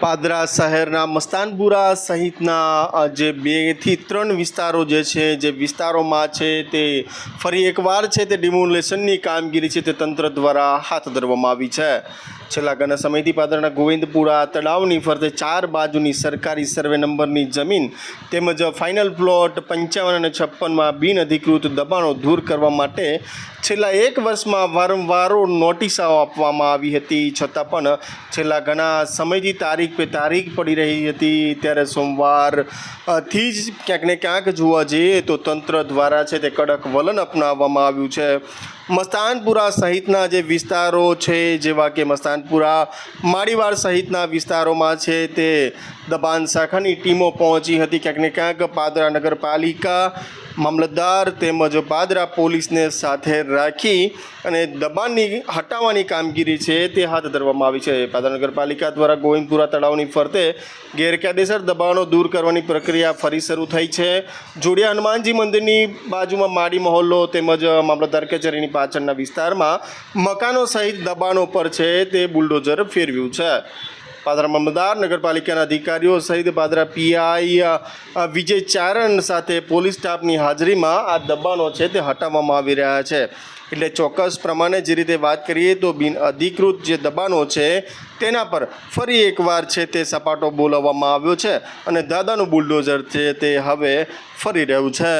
પાદરા શહેરના મસ્તાનપુરા સહિતના જે બેથી ત્રણ વિસ્તારો જે છે, જે વિસ્તારોમાં છે તે ફરી એકવાર છે તે ડિમોલેશનની કામગીરી છે તે તંત્ર દ્વારા હાથ ધરવામાં આવી છે. છેલ્લા ઘણા સમયથી પાદરના ગોવિંદપુરા તળાવની ફરતે ચાર બાજુની સરકારી સર્વે નંબરની જમીન તેમજ ફાઇનલ પ્લોટ પંચાવન અને છપ્પનમાં બિનઅધિકૃત દબાણો દૂર કરવા માટે છેલ્લા એક વર્ષમાં વારંવાર નોટિસાઓ આપવામાં આવી હતી. છતાં પણ છેલ્લા ઘણા સમયથી તારીખ પે તારીખ પડી રહી હતી. ત્યારે સોમવારથી જ ક્યાંક ને ક્યાંક જોવા જઈએ તો તંત્ર દ્વારા છે તે કડક વલણ અપનાવવામાં આવ્યું છે. મસ્તાનપુરા સહિતના જે વિસ્તારો છે, જેવા કે મસ્તાનપુરા માળીવાડ સહિતના વિસ્તારોમાં છે તે દબાણ શાખાની ટીમો પહોંચી હતી. ક્યાંક ને ક્યાંક પાદરા નગરપાલિકા મામલતદાર તેમજ પાદરા પોલીસને સાથે રાખી અને દબાણની હટાવવાની કામગીરી છે તે હાથ ધરવામાં આવી છે. પાદરા નગરપાલિકા દ્વારા ગોવિંદપુરા તળાવની ફરતે ગેરકાયદેસર દબાણો દૂર કરવાની પ્રક્રિયા ફરી શરૂ થઈ છે. જોડિયા હનુમાનજી મંદિરની બાજુમાં માડી મહોલ્લો તેમજ મામલતદાર કચેરીની પાછળના વિસ્તારમાં મકાનો સહિત દબાણો પર છે તે બુલડોઝર ફેરવ્યું છે. પાદરા મામલદાર નગરપાલિકાના અધિકારીઓ સહિત પાદરા પીઆઈ વિજય ચારણ સાથે પોલીસ સ્ટાફની હાજરીમાં આ દબાણો છે તે હટાવવામાં આવી રહ્યા છે. એટલે ચોક્કસ પ્રમાણે જે રીતે વાત કરીએ તો બિન અધિકૃત જે દબાણો છે તેના પર ફરી એકવાર છે તે સપાટો બોલાવવામાં આવ્યો છે અને દાદાનું બુલડોઝર છે તે હવે ફરી રહ્યું છે.